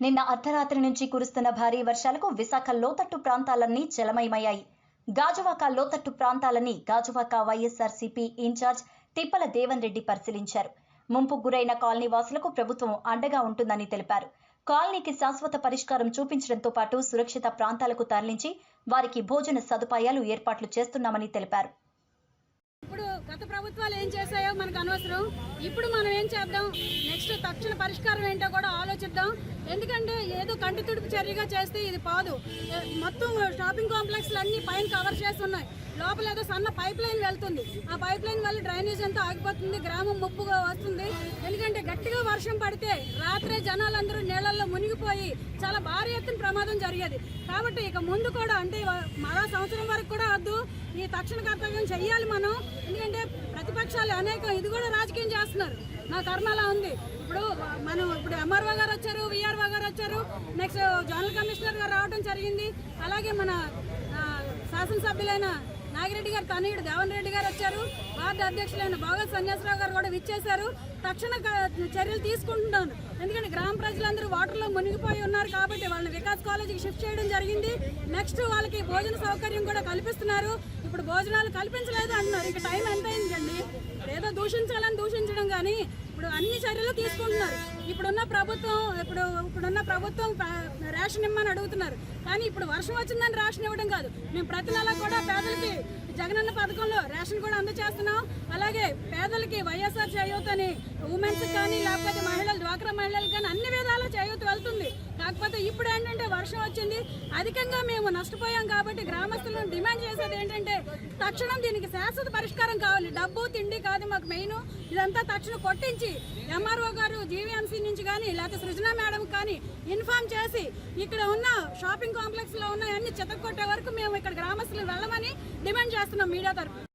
నిన్న అర్ధరాత్రి నుంచి కురుస్తున్న భారీ వర్షాలకు విశాఖ లోతట్టు ప్రాంతాలన్నీ జలమయమయ్యాయి. గాజువాక లోతట్టు ప్రాంతాలని గాజువాక వైఎస్ఆర్సీపీ ఇన్ఛార్జ్ తిప్పల దేవన్ రెడ్డి పరిశీలించారు. ముంపు గురైన కాలనీ వాసులకు ప్రభుత్వం అండగా ఉంటుందని తెలిపారు. కాలనీకి శాశ్వత పరిష్కారం చూపించడంతో పాటు సురక్షిత ప్రాంతాలకు తరలించి వారికి భోజన సదుపాయాలు ఏర్పాట్లు చేస్తున్నామని తెలిపారు. ఇప్పుడు గత ప్రభుత్వాలు ఏం చేశాయో మనకు అనవసరం. ఇప్పుడు మనం ఏం చేద్దాం? నెక్స్ట్ తక్షణ పరిష్కారం ఏంటో కూడా ఆలోచిద్దాం. ఎందుకంటే ఏదో కంటి తుడుపు చర్యగా చేస్తే ఇది పాదు. మొత్తం షాపింగ్ కాంప్లెక్స్లు అన్ని పైన కవర్ చేసి ఉన్నాయి లోపల ఏదో సన్న పైప్ లైన్ వెళ్తుంది. ఆ పైప్ లైన్ వల్ల డ్రైనేజ్ అంతా ఆగిపోతుంది గ్రామం ముప్పుగా వస్తుంది. ఎందుకంటే గట్టిగా వర్షం పడితే రాత్రే జనాలందరూ నీళ్ళల్లో మునిగిపోయి చాలా భారీ ఎత్తున ప్రమాదం జరిగేది. కాబట్టి ఇక ముందు కూడా అంటే మరో సంవత్సరం వరకు కూడా వద్దు. ఈ తక్షణ కర్తవ్యం చెయ్యాలి మనం. ఎందుకంటే ప్రతిపక్షాలు అనేకం ఇది కూడా రాజకీయం చేస్తున్నారు. నా కర్మలా ఉంది. ఇప్పుడు మనం ఇప్పుడు ఎంఆర్ఓ గారు వచ్చారు విఆర్ఓ గారు వచ్చారు. నెక్స్ట్ జనరల్ కమిషనర్ గారు రావడం జరిగింది. అలాగే మన శాసనసభ్యులైన నాగిరెడ్డి గారు తనయుడు దేవన్ రెడ్డి గారు వచ్చారు. వార్డు అధ్యక్షులైన భోగత్ సన్యాసరావు గారు కూడా విచ్చేశారు. తక్షణ చర్యలు తీసుకుంటున్నాను. ఎందుకంటే గ్రామ ప్రజలందరూ వాటర్లో మునిగిపోయి ఉన్నారు కాబట్టి వాళ్ళని వికాస్ కాలేజీకి షిఫ్ట్ చేయడం జరిగింది. నెక్స్ట్ వాళ్ళకి భోజన సౌకర్యం కూడా కల్పిస్తున్నారు. ఇప్పుడు భోజనాలు కల్పించలేదు అంటున్నారు. ఇక టైం ఎంత అయిందండి ఏదో దూషించాలని దూషించడం కానీ ఇప్పుడు అన్ని చర్యలు తీసుకుంటున్నారు. ఇప్పుడున్న ప్రభుత్వం ఇప్పుడు ఇప్పుడున్న ప్రభుత్వం రేషన్ ఇమ్మని అడుగుతున్నారు. కానీ ఇప్పుడు వర్షం వచ్చిందని రేషన్ ఇవ్వడం కాదు. మేము ప్రతి నెల కూడా పేదలకి జగనన్న పథకంలో రేషన్ కూడా అందజేస్తున్నాం అలాగే పేదలకి వైఎస్ఆర్ చేయూతని ఉమెన్స్ కానీ లేకపోతే మహిళలు డ్వాక్రా మహిళలు కానీ అన్ని విధాలు చేయూత వెళ్తుంది. కాకపోతే ఇప్పుడు ఏంటంటే వర్షం వచ్చింది. అధికంగా మేము నష్టపోయాం కాబట్టి గ్రామస్తులను డిమాండ్ చేసేది ఏంటంటే తక్షణం దీనికి శాశ్వత పరిష్కారం కావాలి? డబ్బు తిండి కాదు మాకు మెయిన్. ఇదంతా తక్షణ కొట్టించి ఎంఆర్ఓ గారు జీవీఎంసీ నుంచి కానీ లేకపోతే సృజన మేడం కానీ ఇన్ఫార్మ్ చేసి ఇక్కడ ఉన్న షాపింగ్ కాంప్లెక్స్లో ఉన్న అన్ని చెత్త కొట్టే వరకు మేము ఇక్కడ గ్రామస్తులు వెళ్ళమని డిమాండ్ చేస్తున్నాం మీడియా తరఫున